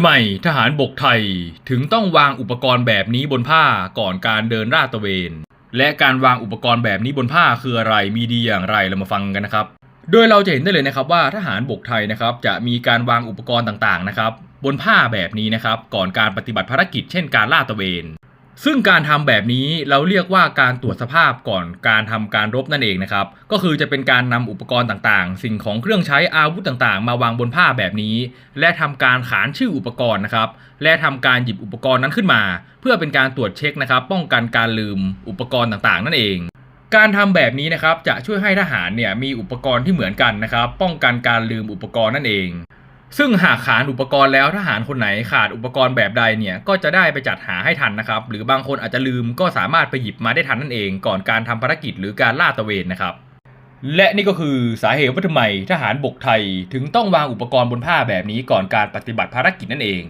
ทำไมทหารบกไทยถึงต้องวางอุปกรณ์แบบนี้บนผ้าก่อนการเดินลาดตระเวน และการวางอุปกรณ์แบบนี้บนผ้าคืออะไรมีดีอย่างไรเรามาฟังกันนะครับ โดยเราจะเห็นได้เลยนะครับว่าทหารบกไทยนะครับจะมีการวางอุปกรณ์ต่างๆนะครับ บนผ้าแบบนี้นะครับ ก่อนการปฏิบัติภารกิจเช่นการลาดตระเวน ซึ่งการทำแบบนี้เราเรียกว่าการตรวจสภาพก่อนการทำการรบนั่นเองนะครับ ก็คือจะเป็นการนำอุปกรณ์ต่างๆ สิ่งของเครื่องใช้อาวุธต่างๆ มาวางบนผ้าแบบนี้ และทำการขานชื่ออุปกรณ์นะครับ และทำการหยิบอุปกรณ์นั้นขึ้นมา เพื่อเป็นการตรวจเช็คนะครับ ป้องกันการลืมอุปกรณ์ต่างๆ นั่นเอง การทำแบบนี้นะครับจะช่วยให้ทหารเนี่ยมีอุปกรณ์ที่เหมือนกันนะครับ ป้องกันการลืมอุปกรณ์นั่นเอง ซึ่งหากขาดอุปกรณ์แล้วทหารคนไหนขาดอุปกรณ์แบบใดเนี่ยก็จะได้ไปจัดหาให้ทันนะครับ หรือบางคนอาจจะลืมก็สามารถไปหยิบมาได้ทันนั่นเอง ก่อนการทำภารกิจหรือการล่าตระเวนนะครับ และนี่ก็คือสาเหตุว่าทำไมทหารบกไทยถึงต้องวางอุปกรณ์บนผ้าแบบนี้ก่อนการปฏิบัติภารกิจนั่นเอง